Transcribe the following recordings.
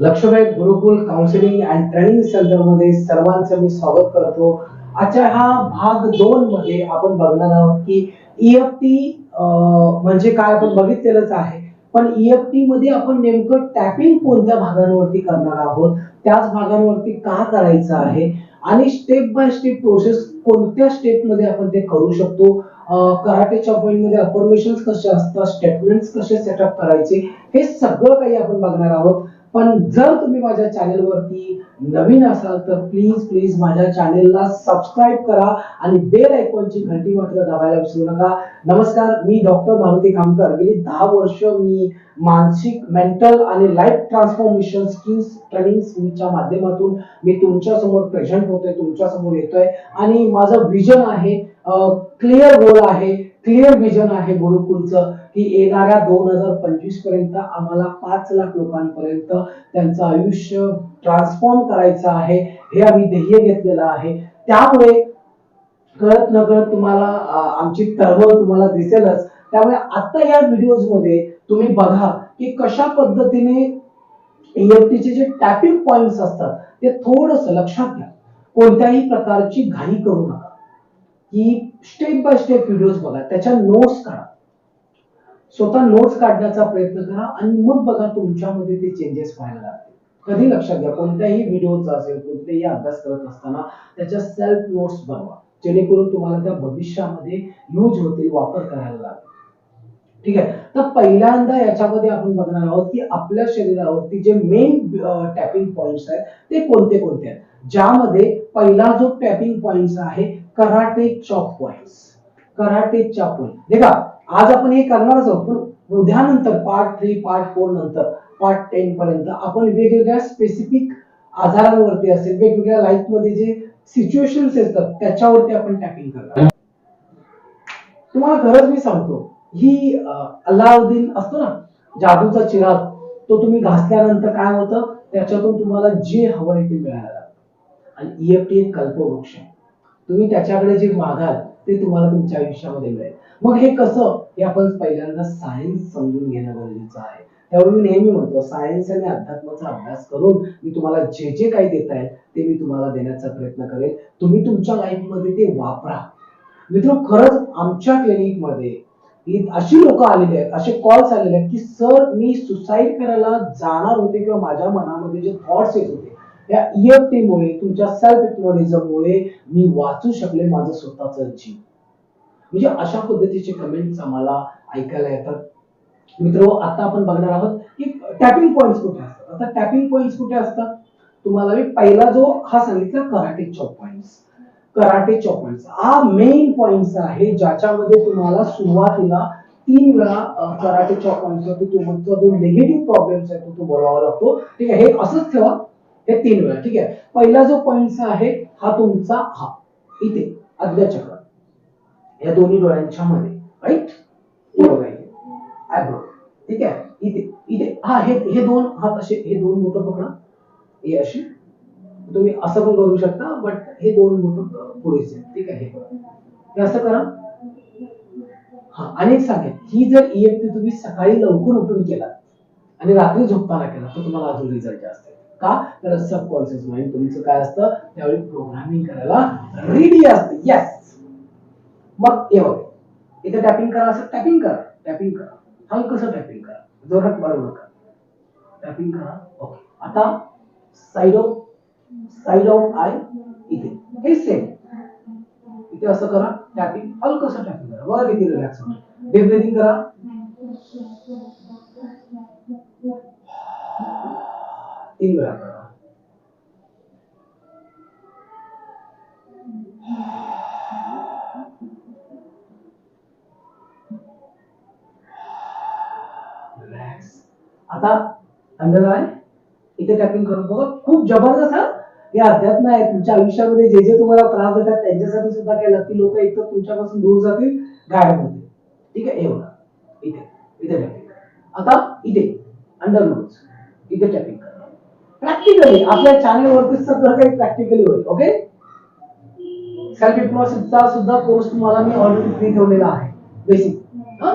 Lakshavedh Gurukul counselling and training सेंटरमध्ये सर्वांचं मी स्वागत करतो. आजच्या हा भाग दोन मध्ये आपण बघणार आहोत की ईएफटी म्हणजे काय आपण बघितलेलंच आहे. पण ईएफटी मध्ये आपण नेमकं टॅपिंग कोणत्या भागांवरती करणार आहोत? त्याच भागांवरती का करायचं आहे? आणि स्टेप बाय स्टेप प्रोसेस कोणत्या स्टेपमध्ये आपण ते करू शकतो? कराटेच्या पॉईंटमध्ये अफर्मेशन कसे असतात? स्टेटमेंट्स कसे सेटअप करायचे? हे सगळं काही आपण बघणार आहोत. पण जर तुम्ही माझ्या चॅनेलवरती नवीन असाल तर प्लीज प्लीज माझ्या चॅनेलला सबस्क्राईब करा आणि बेल आयकॉनची घंटी मात्र दाबायला विसरू नका. नमस्कार मी डॉक्टर मारुती कामकर. गेली दहा वर्ष मी मानसिक मेंटल आणि लाईफ ट्रान्सफॉर्मेशन स्किल्स ट्रेनिंगच्या माध्यमातून मी तुमच्यासमोर प्रेझेंट होतोय तुमच्यासमोर येतोय. आणि माझं विजन आहे क्लिअर गोल आहे क्लिअर विजन आहे गुरुकुलचं की येणाऱ्या दोन हजार पंचवीसपर्यंत आम्हाला पाच लाख लोकांपर्यंत त्यांचं आयुष्य ट्रान्सफॉर्म करायचं आहे हे आम्ही ध्येय घेतलेलं आहे. त्यामुळे कळत न कळत तुम्हाला आमची तळमळ तुम्हाला दिसेलच. त्यामुळे आता या व्हिडिओजमध्ये तुम्ही बघा की कशा पद्धतीने EFT चे जे टॅपिंग पॉइंट्स असतात ते थोडस लक्षात घ्या. कोणत्याही प्रकारची घाई करू नका. की स्टेप बाय स्टेप व्हिडिओज बघा त्याच्या नोट्स काढा. स्वतः नोट्स काढण्याचा प्रयत्न करा आणि मग बघा तुमच्यामध्ये ते चेंजेस व्हायला लागतील. कधी लक्षात घ्या कोणत्याही व्हिडिओचा असेल कोणत्याही अभ्यास करत असताना त्याच्या सेल्फ नोट्स बनवा. जेणेकरून तुम्हाला त्या भविष्यामध्ये यूज होतील वापर करायला लागतो ठीक आहे? तर पहिल्यांदा याच्यामध्ये आपण बघणार आहोत की आपल्या शरीरावरती जे मेन टॅपिंग पॉइंट्स आहेत ते कोणते कोणते आहेत? ज्यामध्ये पहिला जो टॅपिंग पॉइंट्स आहे karate chop points karate chop देखा आज आपण हे करणारच आहोत पण उद्यानंतर पार्ट थ्री पार्ट फोर नंतर पार्ट टेन पर्यंत आपण वेगवेगळ्या स्पेसिफिक आजारांवरती असेल वेगवेगळ्या लाईफमध्ये जे सिच्युएशन येतात त्याच्यावरती आपण टॅपिंग करणार तुम्हाला खरंच मी सांगतो ही अल्लाउद्दीन असतो ना जादूचा चिराग तो तुम्ही घासल्यानंतर काय होतं? त्याच्यातून तुम्हाला जे हवंय ते मिळायला लागतं. आणि E ईएफटी एक कल्पवृक्ष आहे. तुम्ही त्याच्याकडे जे मागाल ते तुम्हाला तुमच्या आयुष्यामध्ये मिळेल. मग हे कसं? हे आपण पहिल्यांदा सायन्स समजून घेणं गरजेचं आहे. त्यामुळे मी नेहमी म्हणतो सायन्स आणि अध्यात्माचा अभ्यास करून मी तुम्हाला जे जे काही देत आहे ते मी तुम्हाला देण्याचा प्रयत्न करेल. तुम्ही तुमच्या लाईफमध्ये ते वापरा. मित्र खरंच आमच्या क्लिनिकमध्ये अशी लोक आलेली आहेत असे कॉल्स आलेले आहेत की सर मी सुसाईड करायला जाणार होते किंवा माझ्या मनामध्ये जे थॉट्स येत होते त्या EFT मुळे तुमच्या सेल्फ हिप्नोटिझममुळे मी वाचू शकले माझं स्वतःच जीव. म्हणजे अशा पद्धतीचे कमेंट्स आम्हाला ऐकायला येतात. मित्र आता आपण बघणार आहोत की टॅपिंग पॉइंट्स कुठे असतात? आता टॅपिंग पॉइंट्स कुठे असतात? तुम्हाला मी पहिला जो हा सांगितला karate chop points karate chop हा मेन पॉइंट आहे ज्याच्यामध्ये तुम्हाला सुरुवातीला तीन वेळा कराटे चॉप तुमचा जो निगेटिव्ह प्रॉब्लेम्स आहे तो तो बोलावा लागतो. ठीक आहे? हे असंच ठेवा. हे तीन वेळा. ठीक आहे? पहिला जो पॉइंट आहे हा तुमचा हा. इथे आज्ञाचक्र या दोन्ही डोळ्यांच्या मध्ये. राईट आयब्रो ठीक आहे? इथे. इथे. हा हे हे दोन हात असे हे दोन मोठं पकडा. हे अशी तुम्ही असं पण करू शकता बट हे दोन बोट पुरेसे आहेत. ठीक आहे हे असं करा. हा आणि सांगेल ही जर ईएफटी तुम्ही सकाळी लवकर उठून केला आणि रात्री झोपताना केला तर तुम्हाला अजून रिझल्ट जास्त का? तर सबकॉन्शियस माइंड तुमचं काय असतं? त्यावेळी प्रोग्रामिंग करायला रेडी असतं. येस मग हे बघा. इथे टॅपिंग करा असं टॅपिंग करा. टॅपिंग करा. हलकसं टॅपिंग करा? जोरात मारू नका. टॅपिंग करा. ओके आता side of side of eye इथे हे सेम इथे असं करा टॅपिंग हलकसं टॅपिंग करा बघा किती रिलॅक्स होतं डीप ब्रिथिंग करा। तीन वेळा करा। आता अंडर आय इथे टॅपिंग करून बघा, खूप ज़बरदस्त हा हे अध्यात्म आहे तुमच्या आयुष्यामध्ये जे जे तुम्हाला त्रास देतात, त्यांच्यासाठी सुद्धा केलं ती दूर जातील गाड्यामध्ये ठीक आहे? हे इथे. आता under self course already free basic हा?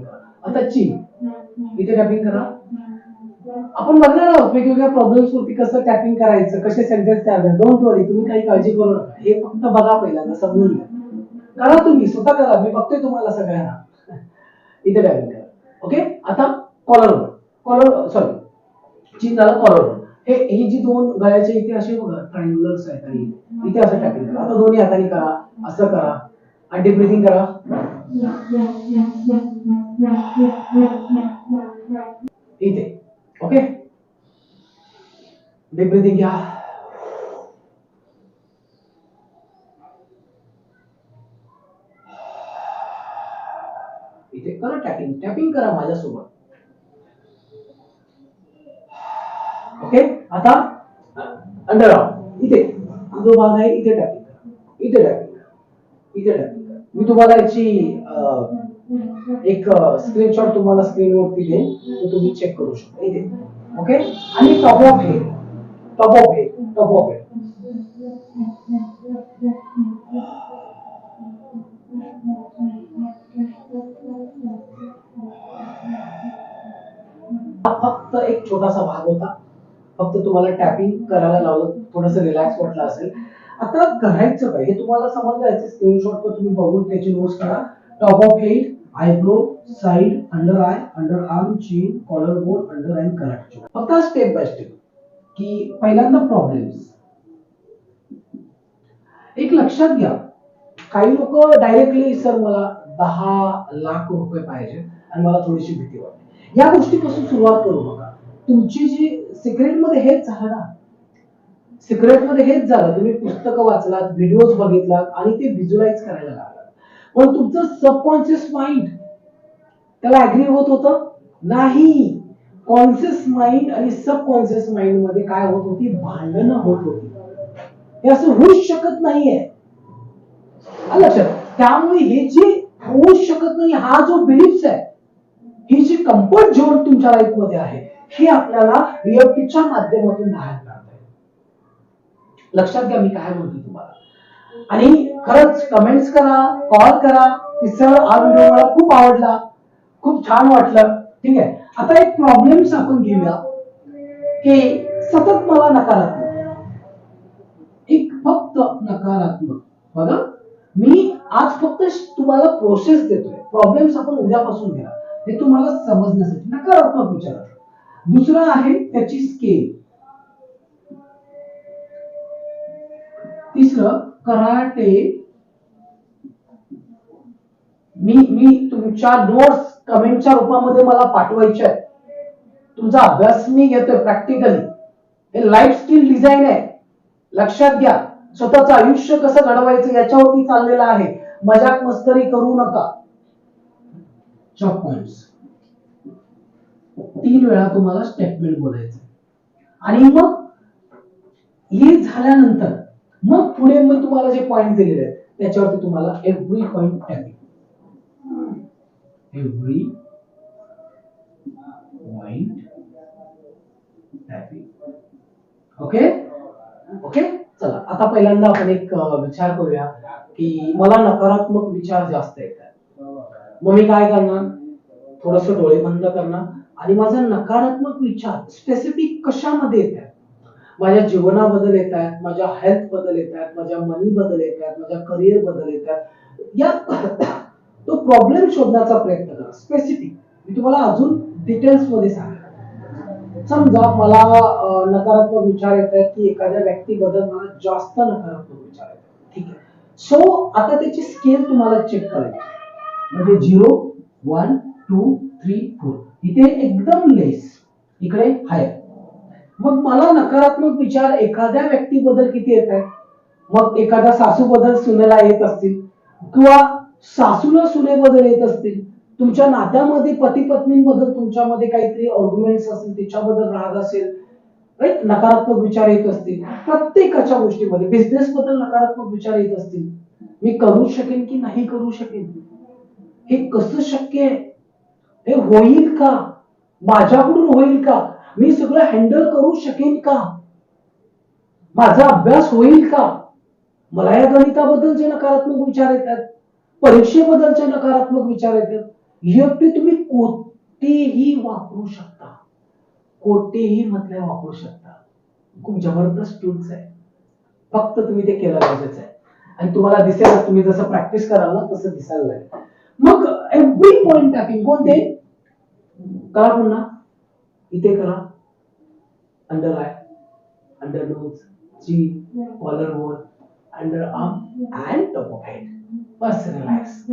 करा. आता करा. आपण बघणार आहोत वेगवेगळ्या प्रॉब्लेम्स वरती कसं टॅपिंग करायचं कसे सेंटेन्स तयार करायचे डोंट वरी तुम्ही काही काळजी करू नका. हे फक्त बघा पहिल्यांदा समजून घ्या. करा तुम्ही स्वतः करा. मी बघतोय तुम्हाला सगळ्यांना. इथे टॅपिंग करा. ओके आता कॉलर कॉलर सॉरी चीन झालं कॉलर हे ही जी दोन गळ्याच्या इथे असे बघा ट्रायंगुलर्स आहेत आणि इथे असं टॅपिंग करा. आता दोन्ही हाताने करा. असं करा. आणि डीप ब्रिथिंग करा. इथे. ओके डीप ब्रीदिंग घ्या इथे करा टॅपिंग टॅपिंग करा माझ्यासोबत ओके आता अंडर इथे जो भाग आहे इथे टॅपिंग करा इथे टॅपिंग करा इथे टॅपिंग करा मी तुम्हाला याची अं, एक स्क्रीनशॉट तुम्हाला स्क्रीनवरती देईन तो तुम्ही चेक करू शकता. इथे. ओके आणि top of head top of हे टॉप ऑफ हे हा फक्त एक छोटासा भाग होता. फक्त तुम्हाला टॅपिंग करायला लावलं. थोडस रिलॅक्स वाटलं असेल. आता करायचं काय? हे तुम्हाला समजायचं. स्क्रीनशॉट तुम्ही बघून त्याची नोट्स करा top of head eyebrow side under eye under arm chin collar bone under eye correct फक्त स्टेप बाय स्टेप की पहिल्यांदा प्रॉब्लेम्स एक लक्षात घ्या. काही लोक डायरेक्टली सर मला दहा लाख रुपये पाहिजे आणि मला थोडीशी भीती वाटते. या गोष्टीपासून सुरुवात करू नका. तुमची जी सिक्रेटमध्ये हेच झालं ना. सिक्रेटमध्ये हेच झालं. तुम्ही पुस्तकं वाचलात व्हिडिओज बघितलात आणि ते व्हिज्युलाइज करायला लागलात पण तुमचं सबकॉन्शियस माइंड त्याला अग्री होत होतं? नाही. कॉन्शियस माइंड आणि सबकॉन्शियस माइंडमध्ये काय होत होती? भांडणं होत होती. हे असं होऊच शकत नाहीये. लक्षात त्यामुळे हे जे होऊ शकत नाही हा जो बिलीफ्स आहे ही जी कम्फर्ट झोन तुमच्या लाईफमध्ये आहे हे आपल्याला रिअलिटीच्या माध्यमातून बाहेर काढता येईल लक्षात घ्या मी काय म्हणतो आणि खरंच कमेंट्स करा कॉल करा. की सर हा व्हिडिओ मला खूप आवडला. खूप छान वाटलं. ठीक आहे. आता एक प्रॉब्लेम आपण घेऊया. की सतत मला नकारात्मक. एक फक्त नकारात्मक. बघा. मी आज फक्त तुम्हाला प्रोसेस देतोय. प्रॉब्लेम्स आपण उद्यापासून घ्या हे तुम्हाला समजण्यासाठी नकारात्मक विचार. दुसरं आहे त्याची स्केल तिसरं कराटे मी मी तुमच्या नोट्स कमेंटच्या रूपामध्ये मला पाठवायचे आहेत. तुमचा अभ्यास मी घेतोय प्रॅक्टिकली हे लाईफ स्किल डिझाईन आहे. लक्षात घ्या स्वतःचं आयुष्य कसं घडवायचं याच्यावरती चाललेलं आहे. मजाक मस्करी करू नका. चॉक पॉइंट्स तीन वेळा तुम्हाला स्टेटमेंट बोलायचं आणि मग हे झाल्यानंतर मग पुढे मी तुम्हाला जे पॉइंट दिलेले आहेत त्याच्यावरती तुम्हाला every point tapping every point tapping okay okay चला आता पहिल्यांदा आपण एक विचार करूया की मला नकारात्मक विचार जास्त येतात मग मी काय करणार? थोडस डोळे बंद करणार. आणि माझा नकारात्मक विचार स्पेसिफिक कशामध्ये येतात माझ्या जीवनाबद्दल येत आहेत माझ्या हेल्थ बदल येत आहेत माझ्या मनी बदल येत आहेत माझ्या करिअर बदल येत आहेत. या तो प्रॉब्लेम शोधण्याचा प्रयत्न करा. स्पेसिफिक मी तुम्हाला अजून डिटेल्समध्ये सांगा समजा मला नकारात्मक विचार येत आहेत की एखाद्या व्यक्तीबद्दल मला जास्त नकारात्मक विचार येत ठीक आहे. सो आता त्याची स्केल तुम्हाला चेक करायची म्हणजे zero one two three four इथे एकदम लेस इकडे हाय मग मला नकारात्मक विचार एखाद्या व्यक्तीबद्दल किती येत आहेत? मग एखाद्या सासूबद्दल सुनेला येत असतील? किंवा सासूला सुनेबद्दल येत असतील? तुमच्या नात्यामध्ये पती पत्नींबद्दल तुमच्यामध्ये काहीतरी ऑर्ग्युमेंट्स असतील त्याच्याबद्दल राग असेल राईट नकारात्मक विचार येत असतील. प्रत्येकाच्या गोष्टीमध्ये बिझनेस बद्दल नकारात्मक विचार येत असतील. मी करू शकेन की नाही करू शकेन? हे कसं शक्य आहे? हे होईल का? माझ्याकडून होईल का? मी सगळं हँडल करू शकेन का? माझा अभ्यास होईल का? मला या गणिताबद्दलचे नकारात्मक विचार येतात परीक्षेबद्दलचे नकारात्मक विचार येतात. हे तुम्ही कोठेही वापरू शकता. कोणतेही म्हटल्या वापरू शकता. खूप जबरदस्त टूल्स आहे. फक्त तुम्ही ते केलं गरजेचं आहे. आणि तुम्हाला दिसेल तुम्ही जसं प्रॅक्टिस कराल ना तसं दिसायला लागेल. मग एव्हरी पॉइंट टाकिंग कोणते? का पुन्हा. इथे करा. Under eye under nose G collar bone under arm and top of head bus relax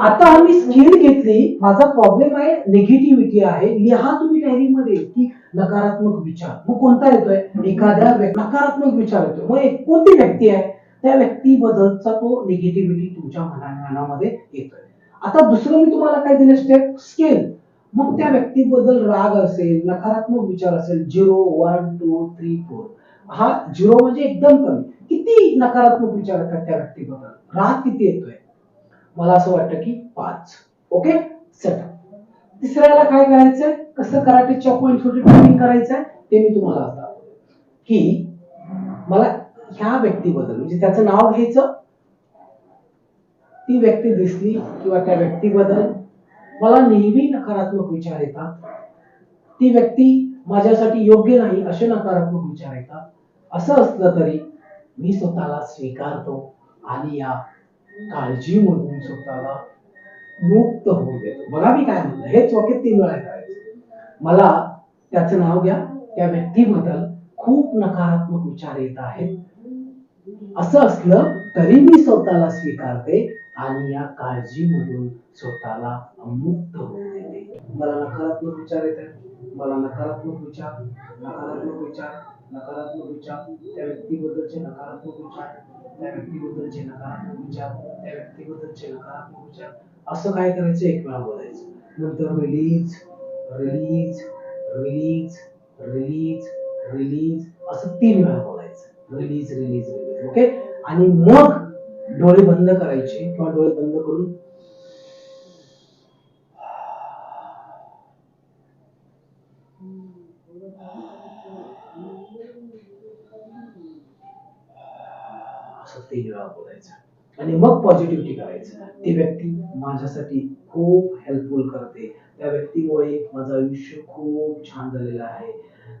आता आम्ही स्किल घेतली. माझा प्रॉब्लेम आहे निगेटिव्हिटी आहे. लिहा तुम्ही डायरीमध्ये की नकारात्मक विचार. मग कोणता येतोय? एखाद्या नकारात्मक विचार येतोय. मग एक कोणती व्यक्ती आहे? त्या व्यक्तीबद्दलचा तो निगेटिव्हिटी तुमच्या मना- मनामध्ये येतोय. आता दुसरं मी तुम्हाला काय दिलं स्टेप स्केल मग त्या व्यक्तीबद्दल राग असेल नकारात्मक विचार असेल zero one two three four हा झिरो म्हणजे एकदम कमी. किती नकारात्मक विचार येतात त्या व्यक्तीबद्दल? राग किती येतोय? मला असं वाटतं की पाच. ओके सेट तिसऱ्याला काय करायचंय? कसं कराटेच्या पॉईंट छोटे ट्रेनिंग करायचंय? ते मी तुम्हाला आता की मला ह्या व्यक्तीबद्दल म्हणजे त्याचं नाव घ्यायचं. ती व्यक्ती दिसली किंवा त्या व्यक्तीबद्दल मला नेहमी नकारात्मक विचार येतात. ती व्यक्ती माझ्यासाठी योग्य नाही असे नकारात्मक विचार येतात. असं असलं तरी मी स्वतःला स्वीकारतो आणि या काळजीमधून स्वतःला मुक्त होऊ देतो. बघा मी काय म्हणलं हेच वाक्य तीन वेळा करायचं. मला त्याचं नाव घ्या. त्या व्यक्तीबद्दल खूप नकारात्मक विचार येत आहेत. असं असलं तरी मी स्वतःला स्वीकारते. आणि या काळजीमधून स्वतःला मुक्त होऊ देते मला नकारात्मक विचार येत आहेत. मला नकारात्मक विचार नकारात्मक विचार नकारात्मक विचार. त्या व्यक्तीबद्दलचे नकारात्मक विचार त्या व्यक्तीबद्दलचे नकारात्मक विचार त्या व्यक्तीबद्दलचे नकारात्मक विचार. असं काय करायचं? एक वेळा बोलायचं. नंतर release release release release release असं तीन वेळा बोलायचं. रिलीज रिलीज रिलीज ओके आणि मग डोळे बंद करायचे किंवा डोळे बंद करून असं वेळा बोलायचं. आणि मग पॉझिटिव्हिटी करायचं. ती व्यक्ती माझ्यासाठी खूप हेल्पफुल करते. त्या व्यक्तीमुळे माझं आयुष्य खूप छान झालेलं आहे.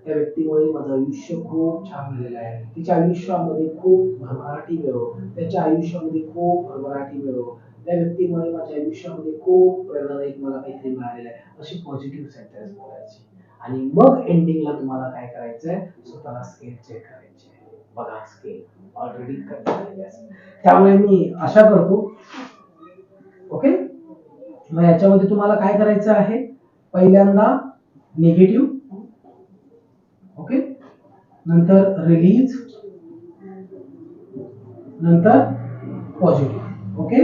त्या व्यक्तीमुळे माझं आयुष्य खूप छान झालेलं आहे. तिच्या आयुष्यामध्ये खूप भरभराटी मिळो. त्याच्या आयुष्यामध्ये खूप भरभराटी मिळो. त्या व्यक्तीमुळे माझ्या आयुष्यामध्ये खूप प्रेरणादायक मला काहीतरी मिळालेलं आहे. अशी पॉझिटिव्ह सेंटेन्स बोलायची. आणि मग एंडिंगला तुम्हाला काय करायचंय? स्वतःला स्केल चेक करायचे बघा स्केल ऑलरेडी कमी त्यामुळे मी आशा करतो. ओके मग याच्यामध्ये तुम्हाला काय करायचं आहे? पहिल्यांदा निगेटिव्ह ओके नंतर रिलीज नंतर पॉझिटिव्ह ओके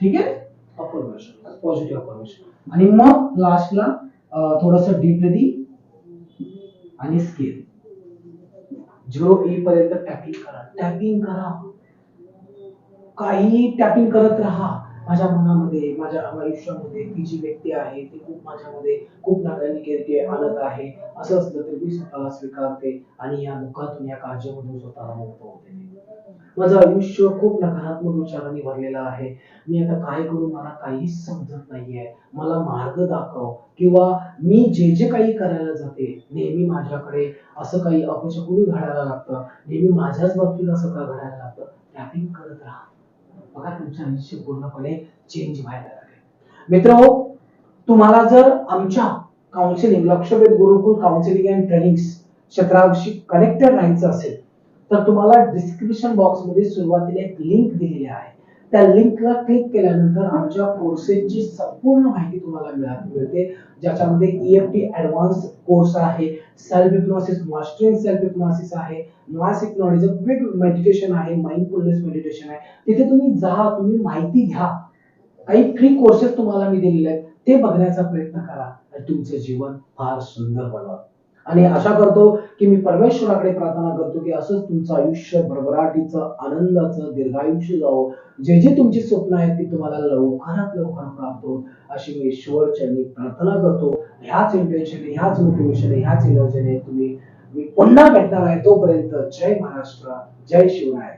ठीक आहे? अफर्मेशन पॉझिटिव्ह अफर्मेशन आणि मग लास्टला थोडस डीप ब्रिदिंग आणि स्केल झिरो पर्यंत टॅपिंग करा. टॅपिंग करा. काही टॅपिंग करत राहा. माझ्या मनामध्ये माझ्या आयुष्यामध्ये ती जी व्यक्ती आहे ती खूप माझ्यामध्ये खूप नागरिक आणत आहे. असं असलं तरी मी स्वतःला स्वीकारते आणि या दुःखातून या काळजीमधून स्वतःला मुक्त होते माझं आयुष्य खूप नकारात्मक विचारांनी भरलेलं आहे. मी आता काय करू मला काहीच समजत नाहीये. मला मार्ग दाखव किंवा मी जे जे काही करायला जाते नेहमी माझ्याकडे असं काही अपशकुनी घडायला लागतं? नेहमी माझ्याच बाबतीत असं का घडायला लागतं? टॅपिंग करत राहा. बघा तुमचं आयुष्य पूर्णपणे चेंज व्हायला लागेल. मित्र हो, तुम्हाला जर आमच्या counselling Lakshavedh Gurukul counselling and training क्षेत्राशी कनेक्टेड राहायचं असेल तर तुम्हाला डिस्क्रिप्शन बॉक्समध्ये सुरुवातीला एक लिंक दिलेली आहे. त्या लिंकला क्लिक केल्यानंतर आमच्या कोर्सेसची संपूर्ण माहिती तुम्हाला मिळते. ज्याच्यामध्ये ईएफटी ऍडव्हान्स कोर्स आहे self hypnosis mastering self hypnosis आहे मास हिप्नॉटिझम वेग मेडिटेशन आहे माइंडफुलनेस मेडिटेशन आहे. तिथे तुम्ही जा तुम्ही माहिती घ्या. काही फ्री कोर्सेस तुम्हाला मी दिलेले आहेत. ते बघण्याचा प्रयत्न करा आणि तुमचं जीवन फार सुंदर बनवा. आणि आशा करतो की मी परमेश्वराकडे प्रार्थना करतो की असंच तुमचं आयुष्य भरभराटीचं आनंदाचं दीर्घायुष्य जावं. जे जे तुमची स्वप्न आहेत ती तुम्हाला लवकरात लवकर प्राप्त अशी मी ईश्वरचरणी प्रार्थना करतो. ह्याच इंटेन्शनने ह्याच मोटिवेशन ह्याच एनर्जीने तुम्ही मी पुन्हा भेटणार आहे तोपर्यंत जय महाराष्ट्र जय शिवराय.